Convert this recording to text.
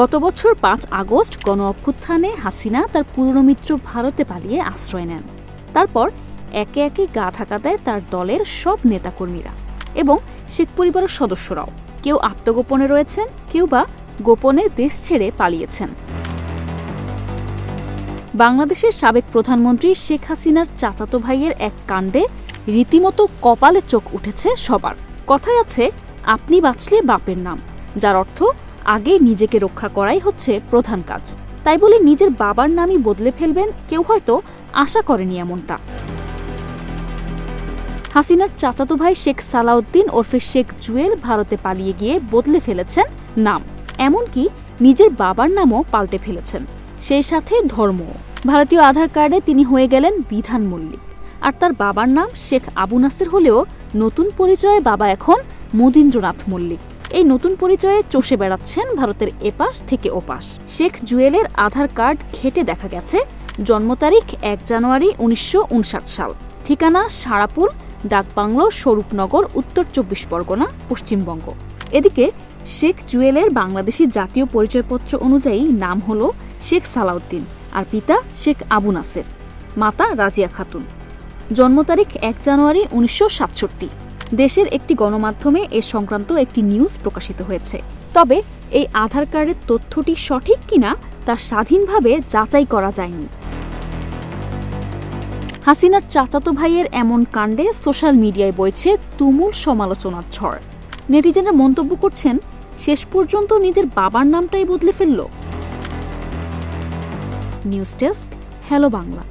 গত বছর পাঁচ আগস্ট গণ অভ্যুত্থানে হাসিনা তার পুরনো মিত্র ভারতে পালিয়ে আশ্রয় নেন। তারপর একে একে গা ঢাকা দেয় তার দলের সব নেতাকর্মীরা এবং শেখ পরিবারের সদস্যরাও। কেউ আত্মগোপনে রয়েছেন, কেউ বা গোপনে দেশ ছেড়ে পালিয়েছেন। বাংলাদেশের সাবেক প্রধানমন্ত্রী শেখ হাসিনার চাচাতো ভাইয়ের এক কাণ্ডে রীতিমতো কপালে চোখ উঠেছে সবার। কথায় আছে, আপনি বাঁচলে বাপের নাম, যার অর্থ আগে নিজেকে রক্ষা করাই হচ্ছে প্রধান কাজ। তাই বলে নিজের বাবার নামই বদলে ফেলবেন কেউ হয়তো আশা করেনি এমনটা। হাসিনার চাচাতো ভাই শেখ সালাউদ্দিন ওরফে শেখ জুয়েল ভারতে পালিয়ে গিয়ে বদলে ফেলেছেন নাম। এমনকি নিজের বাবার নামও পাল্টে ফেলেছেন। সেই সাথে ধর্ম ভারতীয় আধার কার্ডে তিনি হয়ে গেলেন বিধান মল্লিক। আর তার বাবার নাম শেখ আবু নাসির হলেও নতুন পরিচয়ে বাবা এখন মদীন্দ্রনাথ মল্লিক। এই নতুন পরিচয়ে চষে বেড়াচ্ছেন ভারতের এপাশ থেকে ওপাশ। শেখ জুয়েলের আধার কার্ড ঘেটে দেখা গেছে জন্ম তারিখ এক জানুয়ারি উনিশশো উনষাট সাল। ঠিকানা সারাপুর, ডাকবাংলো, স্বরূপনগর, উত্তর চব্বিশ পরগনা, পশ্চিমবঙ্গ। এদিকে শেখ জুয়েলের বাংলাদেশি জাতীয় পরিচয়পত্র অনুযায়ী নাম হল শেখ সালাউদ্দিন আর পিতা শেখ আবু নাসের, মাতা রাজিয়া খাতুন। জন্ম তারিখ এক জানুয়ারি উনিশশো সাতষট্টি। দেশের একটি গণমাধ্যমে এ সংক্রান্ত একটি নিউজ প্রকাশিত হয়েছে। তবে এই আধার কার্ডের তথ্যটি সঠিক কিনা তা স্বাধীনভাবে যাচাই করা যায়নি। হাসিনার চাচাতো ভাইয়ের এমন কাণ্ডে সোশ্যাল মিডিয়ায় বইছে তুমুল সমালোচনার ঝড়। নেটিজেনরা মন্তব্য করছেন, শেষ পর্যন্ত নিজের বাবার নামটাই বদলে ফেলল। News desk, hello Bangla.